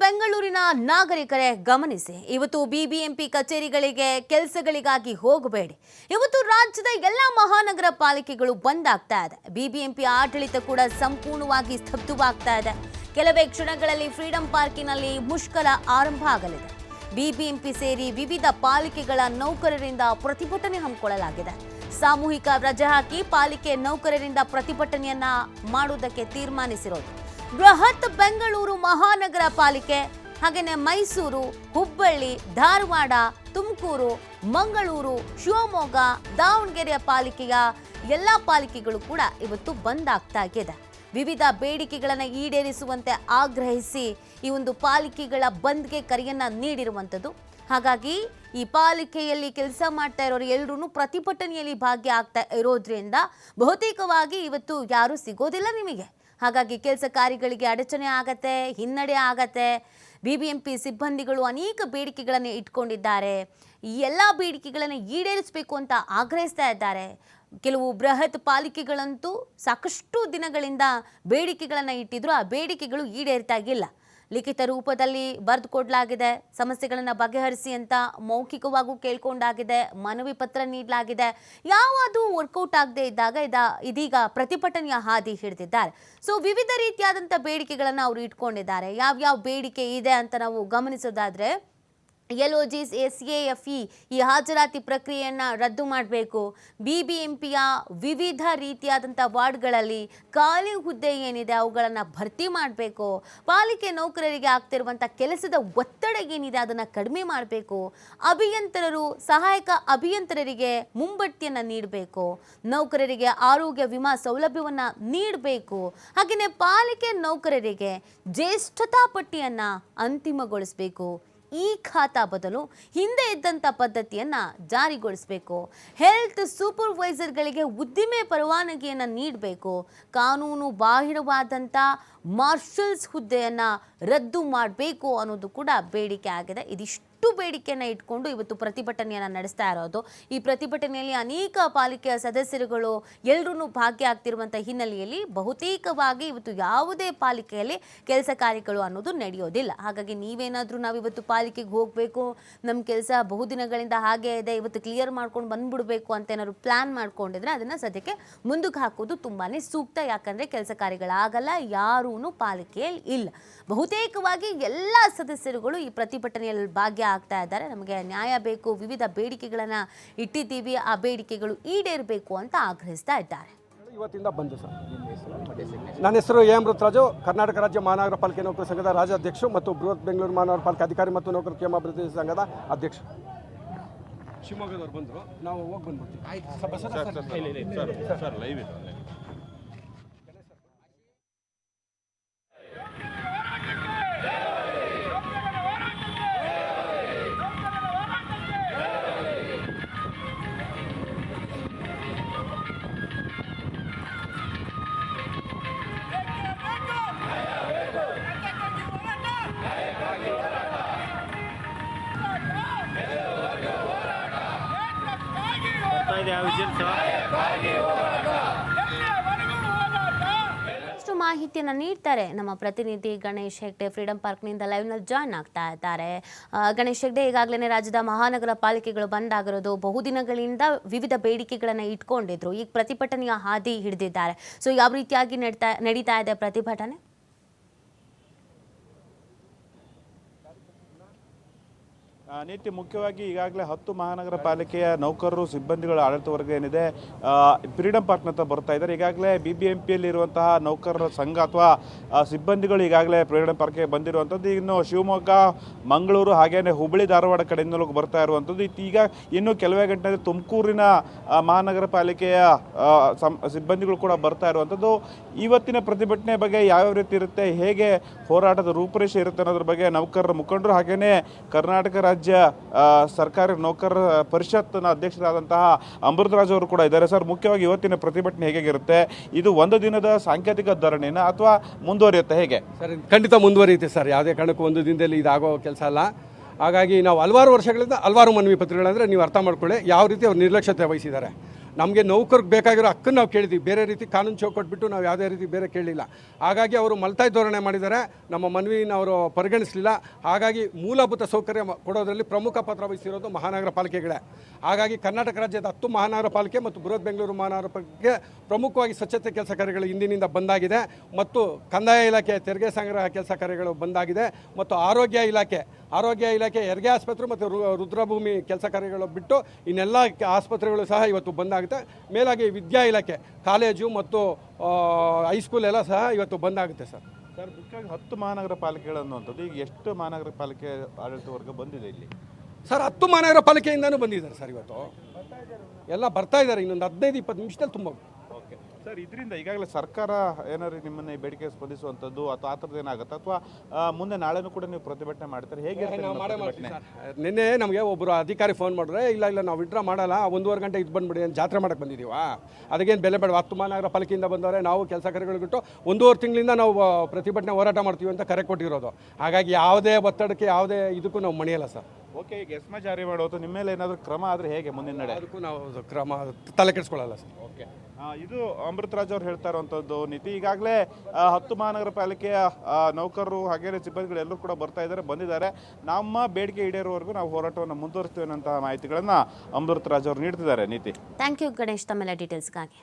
ಬೆಂಗಳೂರಿನ ನಾಗರಿಕರೇ ಗಮನಿಸಿ. ಇವತ್ತು ಬಿಬಿಎಂಪಿ ಕಚೇರಿಗಳಿಗೆ ಕೆಲಸಗಳಿಗಾಗಿ ಹೋಗಬೇಡಿ. ಇವತ್ತು ರಾಜ್ಯದ ಎಲ್ಲ ಮಹಾನಗರ ಪಾಲಿಕೆಗಳು ಬಂದ್ ಆಗ್ತಾ ಇದೆ. ಬಿಬಿಎಂಪಿ ಆಡಳಿತ ಕೂಡ ಸಂಪೂರ್ಣವಾಗಿ ಸ್ತಬ್ಧವಾಗ್ತಾ ಇದೆ. ಕೆಲವೇ ಕ್ಷಣಗಳಲ್ಲಿ ಫ್ರೀಡಂ ಪಾರ್ಕಿನಲ್ಲಿ ಮುಷ್ಕರ ಆರಂಭ ಆಗಲಿದೆ. ಬಿಬಿಎಂಪಿ ಸೇರಿ ವಿವಿಧ ಪಾಲಿಕೆಗಳ ನೌಕರರಿಂದ ಪ್ರತಿಭಟನೆ ಹಮ್ಮಿಕೊಳ್ಳಲಾಗಿದೆ. ಸಾಮೂಹಿಕ ರಜೆ ಹಾಕಿ ಪಾಲಿಕೆ ನೌಕರರಿಂದ ಪ್ರತಿಭಟನೆಯನ್ನ ಮಾಡುವುದಕ್ಕೆ ತೀರ್ಮಾನಿಸಿರೋದು. ಬೃಹತ್ ಬೆಂಗಳೂರು ಮಹಾನಗರ ಪಾಲಿಕೆ ಹಾಗೆಯೇ ಮೈಸೂರು, ಹುಬ್ಬಳ್ಳಿ, ಧಾರವಾಡ, ತುಮಕೂರು, ಮಂಗಳೂರು, ಶಿವಮೊಗ್ಗ, ದಾವಣಗೆರೆಯ ಪಾಲಿಕೆಯ ಎಲ್ಲ ಪಾಲಿಕೆಗಳು ಕೂಡ ಇವತ್ತು ಬಂದ್ ಆಗ್ತಾ ಇದೆ. ವಿವಿಧ ಬೇಡಿಕೆಗಳನ್ನು ಈಡೇರಿಸುವಂತೆ ಆಗ್ರಹಿಸಿ ಈ ಒಂದು ಪಾಲಿಕೆಗಳ ಬಂದ್ಗೆ ಕರೆಯನ್ನು ನೀಡಿರುವಂಥದ್ದು. ಹಾಗಾಗಿ ಈ ಪಾಲಿಕೆಯಲ್ಲಿ ಕೆಲಸ ಮಾಡ್ತಾ ಇರೋರು ಎಲ್ಲರೂ ಪ್ರತಿಭಟನೆಯಲ್ಲಿ ಭಾಗ್ಯ ಆಗ್ತಾ ಇರೋದ್ರಿಂದ ಬಹುತೇಕವಾಗಿ ಇವತ್ತು ಯಾರೂ ಸಿಗೋದಿಲ್ಲ ನಿಮಗೆ. ಹಾಗಾಗಿ ಕೆಲಸ ಕಾರ್ಯಗಳಿಗೆ ಅಡಚಣೆ ಆಗತ್ತೆ, ಹಿನ್ನಡೆ ಆಗತ್ತೆ. ಬಿ ಬಿ ಎಂ ಪಿ ಸಿಬ್ಬಂದಿಗಳು ಅನೇಕ ಬೇಡಿಕೆಗಳನ್ನು ಇಟ್ಕೊಂಡಿದ್ದಾರೆ. ಈ ಎಲ್ಲ ಬೇಡಿಕೆಗಳನ್ನು ಈಡೇರಿಸಬೇಕು ಅಂತ ಆಗ್ರಹಿಸ್ತಾ ಇದ್ದಾರೆ. ಕೆಲವು ಬೃಹತ್ ಪಾಲಿಕೆಗಳಂತೂ ಸಾಕಷ್ಟು ದಿನಗಳಿಂದ ಬೇಡಿಕೆಗಳನ್ನು ಇಟ್ಟಿದ್ರು, ಆ ಬೇಡಿಕೆಗಳು ಈಡೇರ್ತಾ ಇಲ್ಲ ಲಿಖಿತ ರೂಪದಲ್ಲಿ ಬರೆದು ಕೊಡಲಾಗಿದೆ ಸಮಸ್ಯೆಗಳನ್ನು ಬಗೆಹರಿಸಿ ಅಂತ ಮೌಖಿಕವಾಗೂ ಕೇಳ್ಕೊಂಡಾಗಿದೆ. ಮನವಿ ಪತ್ರ ನೀಡಲಾಗಿದೆ. ಯಾವುದು ವರ್ಕೌಟ್ ಆಗದೆ ಇದ್ದಾಗ ಇದ, ಇದೀಗ ಪ್ರತಿಭಟನೆಯ ಹಾದಿ ಹಿಡಿದಿದ್ದಾರೆ. ಸೊ ವಿವಿಧ ರೀತಿಯಾದಂಥ ಬೇಡಿಕೆಗಳನ್ನು ಅವರು ಇಟ್ಕೊಂಡಿದ್ದಾರೆ. ಯಾವ್ಯಾವ ಬೇಡಿಕೆ ಇದೆ ಅಂತ ನಾವು ಗಮನಿಸೋದಾದ್ರೆ ಎಲ್ ಒ ಜಿಸ್ ಎಸ್ ಎ ಎಫ್ ಇ ಈ ಹಾಜರಾತಿ ಪ್ರಕ್ರಿಯೆಯನ್ನು ರದ್ದು ಮಾಡಬೇಕು. ಬಿ ಬಿ ಎಂ ಪಿಯ ವಿವಿಧ ರೀತಿಯಾದಂಥ ವಾರ್ಡ್ಗಳಲ್ಲಿ ಖಾಲಿ ಹುದ್ದೆ ಏನಿದೆ ಅವುಗಳನ್ನು ಭರ್ತಿ ಮಾಡಬೇಕು. ಪಾಲಿಕೆ ನೌಕರರಿಗೆ ಆಗ್ತಿರುವಂಥ ಕೆಲಸದ ಒತ್ತಡ ಏನಿದೆ ಅದನ್ನು ಕಡಿಮೆ ಮಾಡಬೇಕು. ಅಭಿಯಂತರರು, ಸಹಾಯಕ ಅಭಿಯಂತರರಿಗೆ ಮುಂಬಡ್ತಿಯನ್ನು ನೀಡಬೇಕು. ನೌಕರರಿಗೆ ಆರೋಗ್ಯ ವಿಮಾ ಸೌಲಭ್ಯವನ್ನು ನೀಡಬೇಕು. ಹಾಗೆಯೇ ಪಾಲಿಕೆ ನೌಕರರಿಗೆ ಜ್ಯೇಷ್ಠತಾ ಪಟ್ಟಿಯನ್ನು ಅಂತಿಮಗೊಳಿಸಬೇಕು. ಈ ಖಾತಾ ಬದಲು ಹಿಂದೆ ಇದ್ದಂಥ ಪದ್ಧತಿಯನ್ನು ಜಾರಿಗೊಳಿಸಬೇಕು. ಹೆಲ್ತ್ ಸೂಪರ್ವೈಸರ್ಗಳಿಗೆ ಉದ್ದಿಮೆ ಪರವಾನಗಿಯನ್ನು ನೀಡಬೇಕು. ಕಾನೂನು ಬಾಹಿರವಾದಂಥ ಮಾರ್ಷಲ್ಸ್ ಹುದ್ದೆಯನ್ನು ರದ್ದು ಮಾಡಬೇಕು ಅನ್ನೋದು ಕೂಡ ಬೇಡಿಕೆ ಆಗಿದೆ. ಇದಿಷ್ಟು ಬೇಡಿಕೆಯನ್ನು ಇಟ್ಕೊಂಡು ಇವತ್ತು ಪ್ರತಿಭಟನೆಯನ್ನು ನಡೆಸ್ತಾ ಇರೋದು. ಈ ಪ್ರತಿಭಟನೆಯಲ್ಲಿ ಅನೇಕ ಪಾಲಿಕೆಯ ಸದಸ್ಯರುಗಳು ಎಲ್ಲರೂ ಭಾಗಿಯಾಗ್ತಿರುವಂಥ ಹಿನ್ನೆಲೆಯಲ್ಲಿ ಬಹುತೇಕವಾಗಿ ಇವತ್ತು ಯಾವುದೇ ಪಾಲಿಕೆಯಲ್ಲಿ ಕೆಲಸ ಕಾರ್ಯಗಳು ಅನ್ನೋದು ನಡೆಯೋದಿಲ್ಲ. ಹಾಗಾಗಿ ನೀವೇನಾದರೂ ನಾವು ಇವತ್ತು ಪಾಲಿಕೆಗೆ ಹೋಗಬೇಕು ನಮ್ಮ ಕೆಲಸ ಬಹುದಿನಗಳಿಂದ ಹಾಗೆ ಇದೆ, ಇವತ್ತು ಕ್ಲಿಯರ್ ಮಾಡ್ಕೊಂಡು ಬಂದ್ಬಿಡಬೇಕು ಅಂತ ಏನಾದ್ರು ಪ್ಲ್ಯಾನ್ ಮಾಡ್ಕೊಂಡಿದ್ರೆ ಅದನ್ನು ಸದ್ಯಕ್ಕೆ ಮುಂದಕ್ಕೆ ಹಾಕೋದು ತುಂಬಾ ಸೂಕ್ತ. ಯಾಕಂದರೆ ಕೆಲಸ ಕಾರ್ಯಗಳಾಗಲ್ಲ, ಯಾರೂ ಪಾಲಿಕೆಯಲ್ಲಿ ಇಲ್ಲ ಬಹುತೇಕವಾಗಿ ಎಲ್ಲ ಸದಸ್ಯರುಗಳು ಈ ಪ್ರತಿಭಟನೆಯಲ್ಲಿ ಭಾಗ್ಯ ಆಗ್ತಾ ಇದ್ದಾರೆ ನಮಗೆ ನ್ಯಾಯ ಬೇಕು ವಿವಿಧ ಬೇಡಿಕೆಗಳನ್ನು ಇಟ್ಟಿದ್ದೀವಿ ಆ ಬೇಡಿಕೆಗಳು ಈಡೇರಬೇಕು ಅಂತ ಆಗ್ರಹಿಸ್ತಾ ಇದ್ದಾರೆ ಇವತ್ತಿಂದ ಬಂದು ಸರ್ ನನ್ನ ಹೆಸರು ಎ ರುತ್ರಾಜು ಕರ್ನಾಟಕ ರಾಜ್ಯ ಮಹಾನಗರ ಪಾಲಿಕೆ ನೌಕರ ಸಂಘದ ರಾಜ್ಯಾಧ್ಯಕ್ಷ ಮತ್ತು ಬೃಹತ್ ಬೆಂಗಳೂರು ಮಹಾನಗರ ಪಾಲಿಕೆ ಅಧಿಕಾರಿ ಮತ್ತು ನೌಕರ ಕ್ಷೇಮಾಭಿವೃದ್ಧಿ ಸಂಘದ ಅಧ್ಯಕ್ಷ ಶಿವಮೊಗ್ಗದವ್ರು ಬಂದರು ನಾವು ಹೋಗಿ ಬಂದ್ಬಿಡ್ತೀವಿ ಇಷ್ಟು ಮಾಹಿತಿಯನ್ನು ನೀಡ್ತಾರೆ ನಮ್ಮ ಪ್ರತಿನಿಧಿ ಗಣೇಶ್ ಹೆಗ್ಡೆ ಫ್ರೀಡಂ ಪಾರ್ಕ್ನಿಂದ ಲೈವ್ನಲ್ಲಿ ಜಾಯ್ನ್ ಆಗ್ತಾ ಇದ್ದಾರೆ. ಗಣೇಶ್ ಹೆಗ್ಡೆ ಈಗಾಗಲೇ ರಾಜ್ಯದ ಮಹಾನಗರ ಪಾಲಿಕೆಗಳು ಬಂದಾಗಿರೋದು ಬಹುದಿನಗಳಿಂದ ವಿವಿಧ ಬೇಡಿಕೆಗಳನ್ನು ಇಟ್ಕೊಂಡಿದ್ರು. ಈಗ ಪ್ರತಿಭಟನೆಯ ಹಾದಿ ಹಿಡಿದಿದ್ದಾರೆ. ಸೊ ಯಾವ ರೀತಿಯಾಗಿ ನಡೀತಾ ನಡೀತಾ ಇದೆ ಪ್ರತಿಭಟನೆ? ನೀತಿ ಮುಖ್ಯವಾಗಿ ಈಗಾಗಲೇ ಹತ್ತು ಮಹಾನಗರ ಪಾಲಿಕೆಯ ನೌಕರರು, ಸಿಬ್ಬಂದಿಗಳ ಆಡಳಿತ ವರ್ಗ ಏನಿದೆ ಫ್ರೀಡಂ ಪಾರ್ಕ್ನಂತ ಬರ್ತಾ ಇದ್ದಾರೆ. ಈಗಾಗಲೇ ಬಿ ಬಿ ಎಂ ಪಿಯಲ್ಲಿ ಇರುವಂತಹ ನೌಕರರ ಸಂಘ ಅಥವಾ ಸಿಬ್ಬಂದಿಗಳು ಈಗಾಗಲೇ ಫ್ರೀಡಂ ಪಾರ್ಕ್ಗೆ ಬಂದಿರುವಂಥದ್ದು. ಇನ್ನು ಶಿವಮೊಗ್ಗ, ಮಂಗಳೂರು ಹಾಗೇನೆ ಹುಬ್ಬಳ್ಳಿ, ಧಾರವಾಡ ಕಡೆಯಿಂದಲೂ ಬರ್ತಾ ಇರುವಂಥದ್ದು. ಈಗ ಇನ್ನು ಕೆಲವೇ ಗಂಟೆ ತುಮಕೂರಿನ ಮಹಾನಗರ ಪಾಲಿಕೆಯ ಸಿಬ್ಬಂದಿಗಳು ಕೂಡ ಬರ್ತಾ ಇರುವಂಥದ್ದು. ಇವತ್ತಿನ ಪ್ರತಿಭಟನೆ ಬಗ್ಗೆ ಯಾವ್ಯಾವ ರೀತಿ ಇರುತ್ತೆ, ಹೇಗೆ ಹೋರಾಟದ ರೂಪರೇಷೆ ಇರುತ್ತೆ ಅನ್ನೋದ್ರ ಬಗ್ಗೆ ನೌಕರರ ಮುಖಂಡರು ಹಾಗೆಯೇ ಕರ್ನಾಟಕ ರಾಜ್ಯ ಆ, ಸರ್ಕಾರಿ ನೌಕರರ ಪರಿಷತ್ನ ಅಧ್ಯಕ್ಷರಾದಂತಹ ಅಮೃತರಾಜ್ ಅವರು ಕೂಡ ಇದ್ದಾರೆ. ಸರ್ ಮುಖ್ಯವಾಗಿ ಇವತ್ತಿನ ಪ್ರತಿಭಟನೆ ಹೇಗಿರುತ್ತೆ ಇದು ಒಂದು ದಿನದ ಸಾಂಕೇತಿಕ ಧರಣಿನ ಅಥವಾ ಮುಂದುವರಿಯುತ್ತೆ? ಹೇಗೆ? ಸರ್ ಖಂಡಿತ ಮುಂದುವರಿಯುತ್ತೆ ಸರ್. ಯಾವುದೇ ಕಾರಣಕ್ಕೂ ಒಂದು ದಿನದಲ್ಲಿ ಇದಾಗೋ ಕೆಲಸ ಅಲ್ಲ. ಹಾಗಾಗಿ ನಾವು ಹಲವಾರು ವರ್ಷಗಳಿಂದ ಹಲವಾರು ಮನವಿ ಪತ್ರಗಳಂದರೆ ನೀವು ಅರ್ಥ ಮಾಡ್ಕೊಳ್ಳಿ ಯಾವ ರೀತಿ ಅವ್ರು ನಿರ್ಲಕ್ಷ್ಯತೆ ವಹಿಸಿದ್ದಾರೆ. ನಮಗೆ ನೌಕರಿಗೆ ಬೇಕಾಗಿರೋ ಹಕ್ಕನ್ನು ನಾವು ಕೇಳಿದ್ದೀವಿ ಬೇರೆ ರೀತಿ ಕಾನೂನು ಚೌಕಟ್ಬಿಟ್ಟು ನಾವು ಯಾವುದೇ ರೀತಿ ಬೇರೆ ಕೇಳಲಿಲ್ಲ ಹಾಗಾಗಿ ಅವರು ಮಲ್ತಾಯಿ ಧೋರಣೆ ಮಾಡಿದ್ದಾರೆ ನಮ್ಮ ಮನವಿನ ಅವರು ಪರಿಗಣಿಸಲಿಲ್ಲ. ಹಾಗಾಗಿ ಮೂಲಭೂತ ಸೌಕರ್ಯ ಕೊಡೋದರಲ್ಲಿ ಪ್ರಮುಖ ಪಾತ್ರ ವಹಿಸಿರೋದು ಮಹಾನಗರ ಪಾಲಿಕೆಗಳೇ. ಹಾಗಾಗಿ ಕರ್ನಾಟಕ ರಾಜ್ಯದ ಹತ್ತು ಮಹಾನಗರ ಪಾಲಿಕೆ ಮತ್ತು ಬೃಹತ್ ಬೆಂಗಳೂರು ಮಹಾನಗರ ಪಾಲಿಕೆ ಪ್ರಮುಖವಾಗಿ ಸ್ವಚ್ಛತೆ ಕೆಲಸ ಕಾರ್ಯಗಳು ಇಂದಿನಿಂದ ಬಂದಾಗಿದೆ. ಮತ್ತು ಕಂದಾಯ ಇಲಾಖೆ, ತೆರಿಗೆ ಸಂಗ್ರಹ ಕೆಲಸ ಕಾರ್ಯಗಳು ಬಂದಾಗಿದೆ. ಮತ್ತು ಆರೋಗ್ಯ ಇಲಾಖೆ ಆರೋಗ್ಯ ಇಲಾಖೆ, ಹೆರಿಗೆ ಆಸ್ಪತ್ರೆ ಮತ್ತು ರುದ್ರಭೂಮಿ ಕೆಲಸ ಕಾರ್ಯಗಳು ಬಿಟ್ಟು ಇನ್ನೆಲ್ಲ ಆಸ್ಪತ್ರೆಗಳು ಸಹ ಇವತ್ತು ಬಂದಾಗುತ್ತೆ. ಮೇಲಾಗಿ ವಿದ್ಯಾ ಇಲಾಖೆ ಕಾಲೇಜು ಮತ್ತು ಹೈಸ್ಕೂಲ್ ಎಲ್ಲ ಸಹ ಇವತ್ತು ಬಂದಾಗುತ್ತೆ ಸರ್. ಸರ್ ಮುಖ್ಯವಾಗಿ ಹತ್ತು ಮಹಾನಗರ ಪಾಲಿಕೆಗಳು ಅನ್ನುವಂಥದ್ದು ಈಗ ಎಷ್ಟು ಮಹಾನಗರ ಪಾಲಿಕೆ ಆಡಳಿತ ವರ್ಗ ಬಂದಿದೆ ಇಲ್ಲಿ? ಸರ್ ಹತ್ತು ಮಹಾನಗರ ಪಾಲಿಕೆಯಿಂದನೂ ಬಂದಿದ್ದಾರೆ ಸರ್ ಇವತ್ತು. ಎಲ್ಲ ಬರ್ತಾ ಇದ್ದಾರೆ. ಇನ್ನೊಂದು ಹದಿನೈದು ಇಪ್ಪತ್ತು ನಿಮಿಷದಲ್ಲಿ ತುಂಬ ಸರ್ ಇದರಿಂದ ಈಗಾಗಲೇ ಸರ್ಕಾರ ಏನಾದ್ರು ನಿಮ್ಮನ್ನ ಈ ಬೇಡಿಕೆ ಸ್ಪಂದಿಸುವಂಥದ್ದು ಅಥವಾ ಆ ಥರದ್ದು ಏನಾಗುತ್ತೆ? ಅಥವಾ ಮುಂದೆ ನಾಳೆನೂ ಕೂಡ ನೀವು ಪ್ರತಿಭಟನೆ ಮಾಡ್ತಾರೆ? ಹೇಗೆ ಇರುತ್ತೆ ನಿಮ್ಮ ಪ್ರತಿಭಟನೆ? ನಿನ್ನೆ ನಮಗೆ ಒಬ್ಬರು ಅಧಿಕಾರಿ ಫೋನ್ ಮಾಡಿದ್ರೆ ಇಲ್ಲ ಇಲ್ಲ ನಾವು ವಿಡ್ರಾ ಮಾಡಲ್ಲ ಒಂದೂವರೆ ಗಂಟೆ ಇದು ಬಂದ್ಬಿಡಿ ಅಂತ ಜಾತ್ರೆ ಮಾಡಕ್ಕೆ ಬಂದಿದ್ದೀವಾ ಅದಕ್ಕೇನು ಬೆಲೆ ಬೇಡ ಹತ್ತು ಮಹಾನಗರ ಪಾಲಿಕೆಯಿಂದ ಬಂದವರೆ ನಾವು ಕೆಲಸ ಕಾರ್ಯಗಳು ಬಿಟ್ಟು ಒಂದೂವರೆ ತಿಂಗಳಿಂದ ನಾವು ಆ, ಪ್ರತಿಭಟನೆ ಹೋರಾಟ ಮಾಡ್ತೀವಿ ಅಂತ ಕರೆ ಕೊಟ್ಟಿರೋದು. ಹಾಗಾಗಿ ಯಾವುದೇ ಒತ್ತಡಕ್ಕೆ ಯಾವುದೇ ಇದಕ್ಕೂ ನಾವು ಮಣಿಯಲ್ಲ ಸರ್. ಓಕೆ ಈಗ ಎಸ್ಮಾ ಜಾರಿ ಮಾಡೋದು ನಿಮ್ಮ ಮೇಲೆ ಏನಾದರೂ ಕ್ರಮ ಆದರೆ ಹೇಗೆ ಮುಂದಿನ ನಡೆ? ಅದಕ್ಕೂ ನಾವು ಕ್ರಮ ತಲೆ ಕೆಡಿಸ್ಕೊಳ್ಳಲ್ಲ ಸರ್. ಓಕೆ ಇದು ಅಮೃತರಾಜ್ ಅವ್ರು ಹೇಳ್ತಾ ಇರುವಂಥದ್ದು ನೀತಿ. ಈಗಾಗಲೇ ಹತ್ತು ಮಹಾನಗರ ಪಾಲಿಕೆಯ ಆ, ನೌಕರರು ಹಾಗೇನೆ ಸಿಬ್ಬಂದಿಗಳು ಎಲ್ಲರೂ ಕೂಡ ಬರ್ತಾ ಇದ್ದಾರೆ ಬಂದಿದ್ದಾರೆ. ನಮ್ಮ ಬೇಡಿಕೆ ಈಡೇರುವವರೆಗೂ ನಾವು ಹೋರಾಟವನ್ನು ಮುಂದುವರಿಸ್ತೀವಿ ಅನ್ನೋಂಥ ಮಾಹಿತಿಗಳನ್ನು ಅಮೃತರಾಜ್ ಅವರು ನೀಡ್ತಿದ್ದಾರೆ. ನೀತಿ. ಥ್ಯಾಂಕ್ ಯು ಗಣೇಶ್ ತಮ್ಮೆಲ್ಲ ಡೀಟೇಲ್ಸ್ಗಾಗಿ